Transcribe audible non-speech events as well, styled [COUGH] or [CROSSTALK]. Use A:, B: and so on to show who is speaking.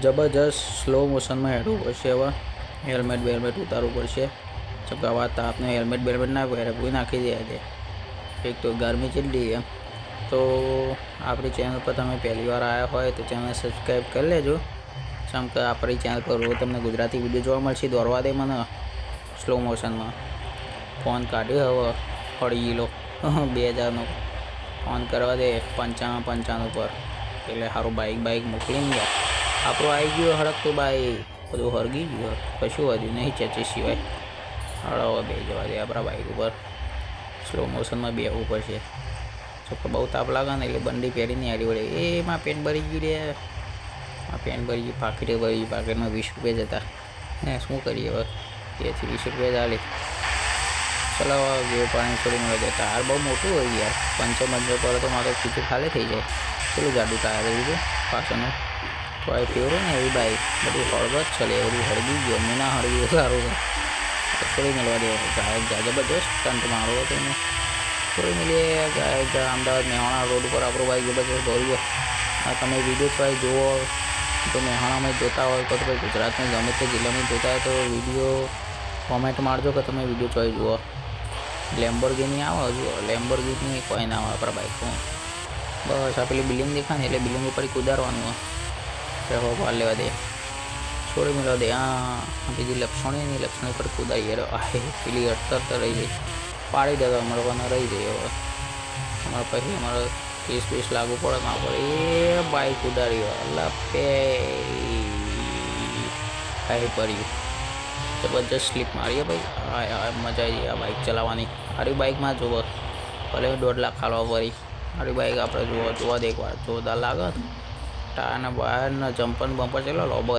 A: જબરજસ્ત સ્લો મોશનમાં હેડવું પડશે હવે. હેલ્મેટ બેલ્મેટ ઉતારવું પડશે. આવા તાપને હેલ્મેટ બેલ્મેટ ના પહેરે કોઈ નાખી દે છે એક તો ગરમી જેટલી એમ તો આપણી ચેનલ પર તમે પહેલી વાર આવ્યા હોય તો ચેનલ સબસ્ક્રાઈબ કરી લેજો. જેમ કે આપણી ચેનલ પર રોજ તમને ગુજરાતી વીડિયો જોવા મળશે. દોરવા દે મને સ્લો મોશનમાં ફોન કાઢ્યો હવે, હળી લો [LAUGHS] બે હજારનો ફોન કરવા દે, પંચાણું પંચાણું ઉપર એટલે સારું બાઇક બાઇક મોકલીને યાર આપણું આવી ગયો હડકતો ભાઈ બધું હરગી ગયું. કશું વધ્યું નહીં ચેચી સિવાય. હળવા બે જવા દે આપણા બાઇક ઉપર. સ્લો મોશનમાં બેહવું પડશે. કે બહુ તાપ લાગે ને એટલે બંડી પહેરીને આવી વળે. એ માં પેન ભરી ગયું રે. આ પેન ભરી ગયું, પાકીટે ભરી ગયું. પાકીટમાં વીસ રૂપિયા જતા ને શું કરીએ હવે? એથી વીસ રૂપિયા ચાલે ચલો ગયો પાણી છોડીને જતા. ટાયર બહુ મોટું હોય યાર. પંચો પંચો પર તો મારો ખીચું ખાલી થઈ જાય. પેલું જાડું ટાયર એવું છે, પાછળનું. આ ફેવરો ને એવી બાઈક બધું હળગત ચલે બધું હળગી ગયો મેં ના હળગ્યું સારું છે છોડી મળવા દે ગાયક જા જબરદસ્ત સ્ટન્ટ મારો હતો એને છોડી મળીએ અમદાવાદ મહેવાણા રોડ ઉપર આપણો બાઈક જબરદસ્ત ગયો આ તમે વીડિયો ભાઈ જુઓ તો મહેવાણામાં જોતા હોય તો ભાઈ ગુજરાતમાં ગમે તે જિલ્લામાં જોતા હોય તો વીડિયો કોમેન્ટ મારજો કે તમે વીડિયો ચોઈ જુઓ લેમ્બોર્ગિની આવે હજુ લેમ્બોર્ગિની કોઈ ના આવે આપણા બાઇકમાં બસ આ પેલી બિલ્ડિંગ દેખાય ને એટલે બિલ્ડિંગ ઉપર કુદારવાનું હોય હો પાર લેવા દે. છોડી મેળવા દે. હા બીજી લક્ષણી ની લક્ષણી પર કુદાઈ યાર આ પેલી અડતર તો રહી ગઈ. પાડી દે તો અમારે રહી જાય હવે. અમારે પછી અમારે કેસ બેસ લાગુ પડે, ના પડે. એ બાઈક ઉડાડ્યો. લપે કાંઈ પડ્યું જબરજસ્ત સ્લીપ મારીએ ભાઈ. હા મજા આવી આ બાઇક ચલાવવાની. મારી બાઇકમાં જુઓ. ભલે દોઢ લાખ ખાલવા પડી. મારી બાઇક આપણે જુઓ જોવા દે એકવાર જોરદાર લાગે. ટાયરના બહારના જમ્પર બમ્પર ચલો લોબો